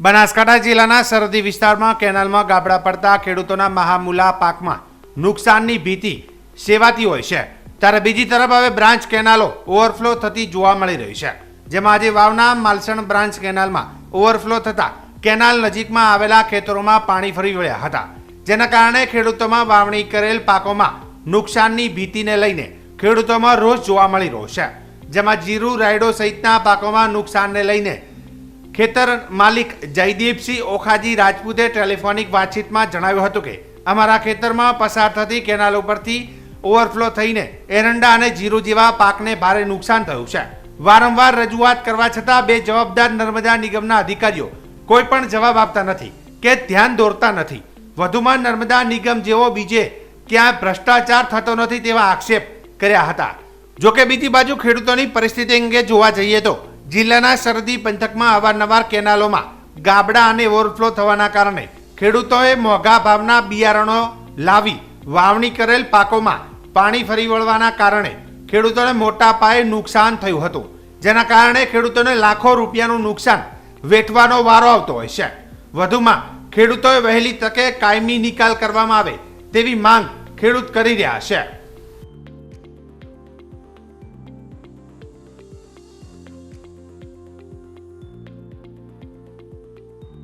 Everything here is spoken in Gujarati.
બનાસકાંઠા જિલ્લાના સરહદી વિસ્તારમાં કેનાલમાં ગાબડા પડતા ખેડૂતોના મહામૂલા પાકમાં નુકસાનની ભીતિ સેવાતી હોય છે. ત્યારે બીજી તરફ હવે બ્રાન્ચ કેનાલો ઓવરફ્લો થતી જોવા મળી રહી છે. જેમાં આજે વાવના માલસણ બ્રાન્ચ કેનાલમાં ઓવરફ્લો થતા કેનાલ નજીકમાં આવેલા ખેતરોમાં પાણી ફરી વળ્યા હતા. જેના કારણે ખેડૂતોમાં વાવણી કરેલ પાકોમાં નુકસાનની ભીતિને લઈને ખેડૂતોમાં રોષ જોવા મળી રહ્યો છે. જેમાં જીરું, રાયડો સહિતના પાકોમાં નુકસાનને લઈને ખેતર માલિક જયદીપસિંહ ઓખાજી રાજપૂતે ટેલિફોનિક વાતચીતમાં જણાવ્યું હતું કે, અમારા ખેતરમાં પસાર થતી કેનાલ ઉપરથી ઓવરફ્લો થઈને એરંડા અને જીરું જેવા પાકને ભારે નુકસાન થયું છે. વારંવાર રજૂઆત કરવા છતાં બે જવાબદાર નર્મદા નિગમના અધિકારીઓ કોઈ પણ જવાબ આપતા નથી કે ધ્યાન દોરતા નથી. વધુમાં નર્મદા નિગમ જેવો બીજે ક્યાં ભ્રષ્ટાચાર થતો નથી તેવા આક્ષેપ કર્યા હતા. જોકે બીજી બાજુ ખેડૂતોની પરિસ્થિતિ અંગે જોવા જઈએ તો જિલ્લાના સરહદી પંથકમાં અવારનવાર કેનાલોમાં ગાબડા અને ઓવરફ્લો થવાના કારણે ખેડૂતોએ મોંઘા ભાવના બિયારણો લાવી વાવણી કરેલ પાકોમાં પાણી ફરી વળવાના કારણે ખેડૂતોને મોટા પાયે નુકસાન થયું હતું. જેના કારણે ખેડૂતોને લાખો રૂપિયાનું નુકસાન વેઠવાનો વારો આવતો હોય છે. વધુમાં ખેડૂતોએ વહેલી તકે કાયમી નિકાલ કરવામાં આવે તેવી માંગ ખેડૂત કરી રહ્યા છે.